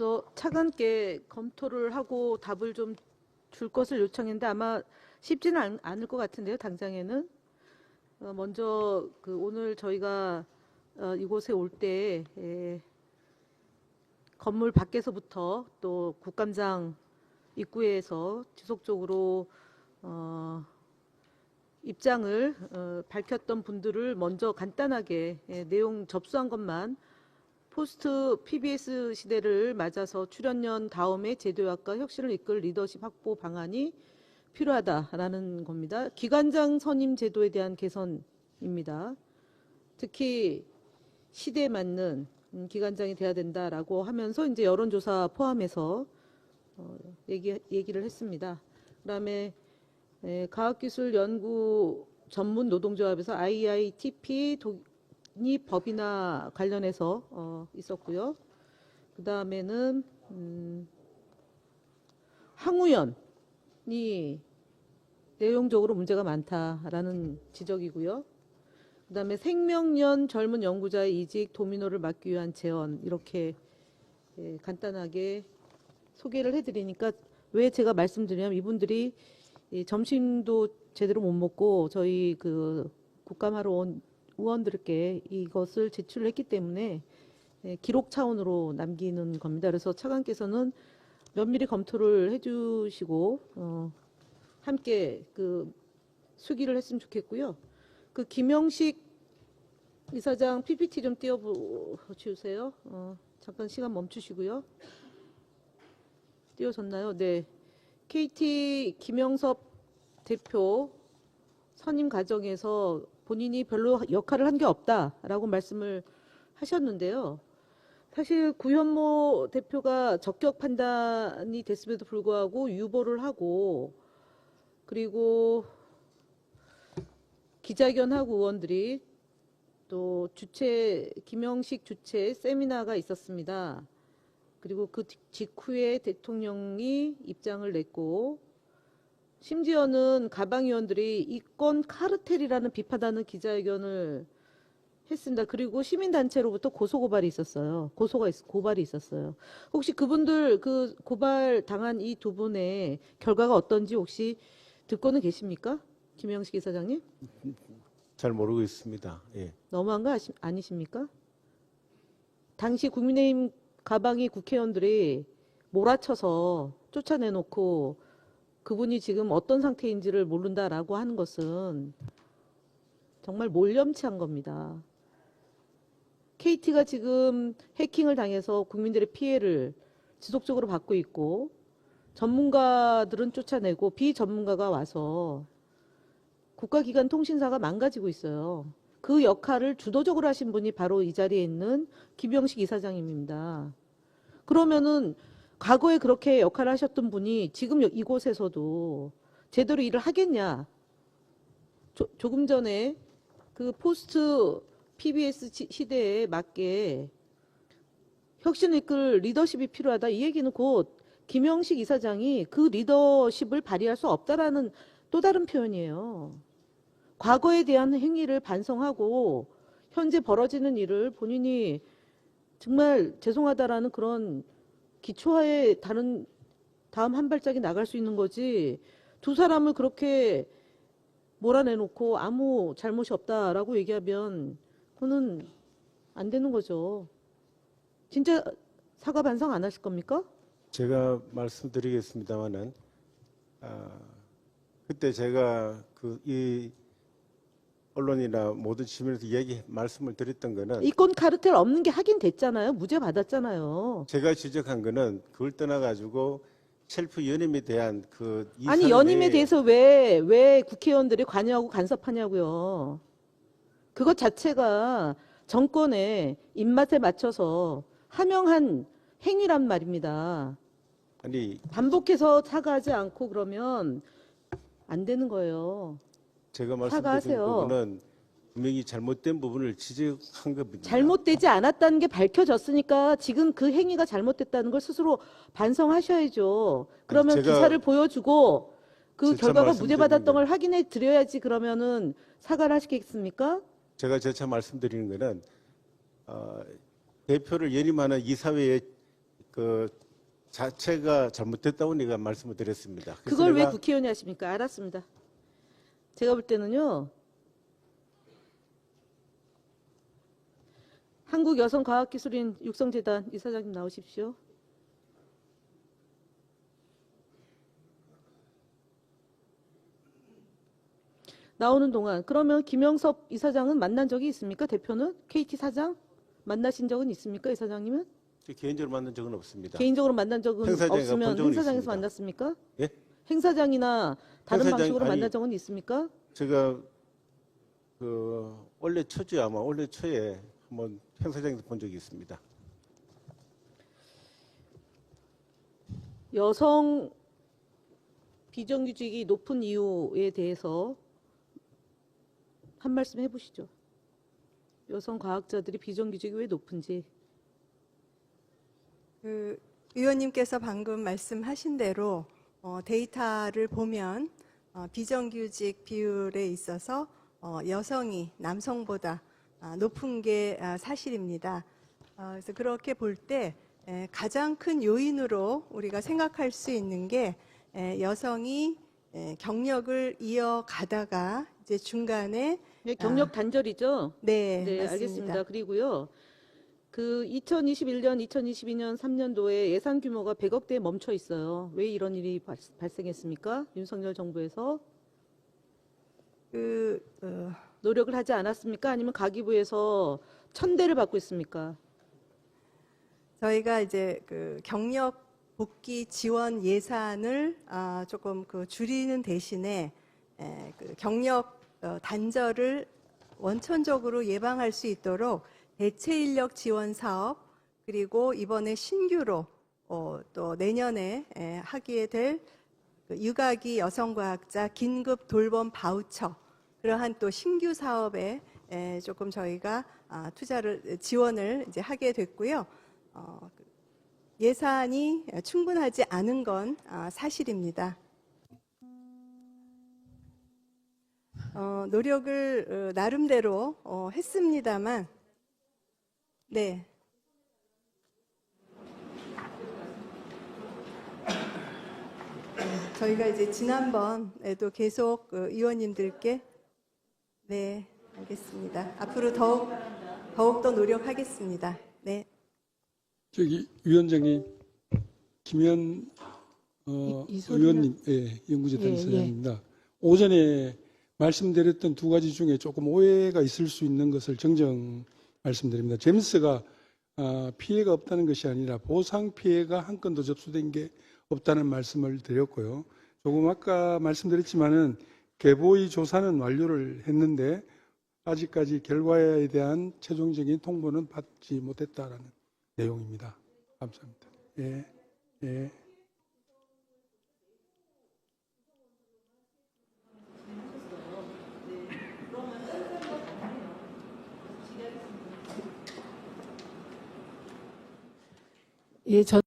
또 차관께 검토를 하고 답을 좀 줄 것을 요청했는데 아마 쉽지는 않, 않을 것 같은데요. 당장에는 어, 먼저 그 오늘 저희가 어, 이곳에 올때 건물 밖에서부터 또 국감장 입구에서 지속적으로 어, 입장을 어, 밝혔던 분들을 먼저 간단하게 예, 내용 접수한 것만 포스트 PBS 시대를 맞아서 출연연 다음에 제도약과 혁신을 이끌 리더십 확보 방안이 필요하다라는 겁니다. 기관장 선임 제도에 대한 개선입니다. 특히 시대에 맞는 음, 기관장이 돼야 된다라고 하면서 이제 여론조사 포함해서 어, 얘기 얘기를 했습니다. 그다음에 에, 과학기술연구 전문 노동조합에서 IITP 독 립법이나 관련해서 어, 있었고요. 그 다음에는 음, 항우연이 내용적으로 문제가 많다라는 지적이고요. 그 다음에 생명연 젊은 연구자의 이직 도미노를 막기 위한 제언 이렇게 예, 간단하게 소개를 해드리니까 왜 제가 말씀드리냐면 이분들이 이 점심도 제대로 못 먹고 저희 그 국감하러 온 의원들께 이것을 제출했기 때문에 예, 기록 차원으로 남기는 겁니다. 그래서 차관께서는 면밀히 검토를 해주시고 어, 함께 그 수기를 했으면 좋겠고요. 그 김영식 이사장 PPT 좀 띄워주세요. 어, 잠깐 시간 멈추시고요. 띄워졌나요? 네. KT 김영섭 대표 선임 과정에서 본인이 별로 역할을 한 게 없다라고 말씀을 하셨는데요. 사실 구현모 대표가 적격 판단이 됐음에도 불구하고 유보를 하고 그리고 기자회견하고 의원들이 또 주최 김영식 주최 세미나가 있었습니다. 그리고 그 직후에 대통령이 입장을 냈고 심지어는 가방 의원들이 이건 카르텔이라는 비판하는 기자회견을 했습니다. 그리고 시민단체로부터 고소고발이 있었어요. 고소가 있, 고발이 있었어요. 혹시 그분들 그 고발 당한 이 두 분의 결과가 어떤지 혹시 듣고는 계십니까? 김영식 이사장님? 잘 모르고 있습니다. 예. 너무한 거 아시, 아니십니까? 당시 국민의힘 가방이 국회의원들이 몰아쳐서 쫓아내놓고 그분이 지금 어떤 상태인지를 모른다라고 하는 것은 정말 몰염치한 겁니다. KT가 지금 해킹을 당해서 국민들의 피해를 지속적으로 받고 있고 전문가들은 쫓아내고 비전문가가 와서 국가기관 통신사가 망가지고 있어요. 그 역할을 주도적으로 하신 분이 바로 이 자리에 있는 김영식 이사장님입니다. 그러면은 과거에 그렇게 역할을 하셨던 분이 지금 여- 이곳에서도 제대로 일을 하겠냐? 조, 조금 전에 그 포스트 PBS 지- 시대에 맞게 혁신을 이끌 리더십이 필요하다. 이 얘기는 곧 김영식 이사장이 그 리더십을 발휘할 수 없다라는 또 다른 표현이에요. 과거에 대한 행위를 반성하고 현재 벌어지는 일을 본인이 정말 죄송하다라는 그런 기초하에 다른 다음 한 발짝이 나갈 수 있는 거지 두 사람을 그렇게 몰아내놓고 아무 잘못이 없다라고 얘기하면 그거는 안 되는 거죠. 진짜 사과 반성 안 하실 겁니까? 제가 말씀드리겠습니다만은 아, 그때 제가 그 이 언론이나 모든 시민에서 얘기 말씀을 드렸던 거는 이건 카르텔 없는 게 확인 됐잖아요. 무죄 받았잖아요. 제가 지적한 거는 그걸 떠나 가지고 셀프 연임에 대한 그 아니 연임에 대해서 왜 왜 국회의원들이 관여하고 간섭하냐고요. 그것 자체가 정권의 입맛에 맞춰서 하명한 행위란 말입니다. 아니 반복해서 사과하지 않고 그러면 안 되는 거예요. 제가 말씀드린 사과하세요. 부분은 분명히 잘못된 부분을 지적한 겁니다. 잘못되지 않았다는 게 밝혀졌으니까 지금 그 행위가 잘못됐다는 걸 스스로 반성하셔야죠. 그러면 제가 기사를 보여주고 그 결과가 무죄 받았던 말씀드린 걸 확인해 드려야지 그러면은 사과를 하시겠습니까? 제가 재차 말씀드리는 것은 어, 대표를 연임하는 이사회의 그 자체가 잘못됐다고 내가 말씀을 드렸습니다. 그래서 그걸 왜 내가 국회의원이 하십니까? 알았습니다. 제가 볼 때는요. 한국 여성 과학 기술인 육성재단 이사장님 나오십시오. 나오는 동안 그러면 김영섭 이사장은 만난 적이 있습니까? 대표는 KT 사장 만나신 적은 있습니까? 이사장님은 개인적으로 만난 적은 없습니다. 개인적으로 만난 적은 행사장에 없으면 본 적은 행사장에서 있습니다. 만났습니까? 예? 행사장이나 다른 행사장- 방식으로 아니, 만난 적은 있습니까? 제가 그 원래 초지 아마 원래 초에 한번 행사장에서 본 적이 있습니다. 여성 비정규직이 높은 이유에 대해서 한 말씀 해보시죠. 여성 과학자들이 비정규직이 왜 높은지. 그 의원님께서 방금 말씀하신 대로 어, 데이터를 보면 어, 비정규직 비율에 있어서 어, 여성이 남성보다 아, 높은 게 아, 사실입니다. 아, 그래서 그렇게 볼 때 가장 큰 요인으로 우리가 생각할 수 있는 게 에, 여성이 에, 경력을 이어가다가 이제 중간에 네, 경력 단절이죠. 네, 네. 알겠습니다. 그리고요. 그 2021년, 2022년 3년도에 예산 규모가 100억대에 멈춰 있어요. 왜 이런 일이 발, 발생했습니까? 윤석열 정부에서 그 어, 노력을 하지 않았습니까? 아니면 가기부에서 천대를 받고 있습니까? 저희가 이제 그 경력 복귀 지원 예산을 아, 조금 그 줄이는 대신에 에, 그 경력 어, 단절을 원천적으로 예방할 수 있도록 대체 인력 지원 사업 그리고 이번에 신규로 어, 또 내년에 에, 하게 될그 육아기 여성과학자 긴급 돌봄 바우처 그러한 또 신규 사업에 에, 조금 저희가 아, 투자를 지원을 이제 하게 됐고요. 어, 그 예산이 충분하지 않은 건 아, 사실입니다. 어, 노력을 어, 나름대로 어, 했습니다만, 네. 저희가 이제 지난번에도 계속 그 의원님들께 네 알겠습니다. 앞으로 더욱 더욱 더 노력하겠습니다. 네. 저기 위원장님 김현 어, 이- 이소리가- 의원님 예, 연구재단 예, 이사장입니다. 오전에 말씀드렸던 두 가지 중에 조금 오해가 있을 수 있는 것을 정정 말씀드립니다. 제임스가 아, 피해가 없다는 것이 아니라 보상 피해가 한 건도 접수된 게 없다는 말씀을 드렸고요. 조금 아까 말씀드렸지만은 개보의 조사는 완료를 했는데 아직까지 결과에 대한 최종적인 통보는 받지 못했다라는 내용입니다. 감사합니다. 예, 예. 예, 저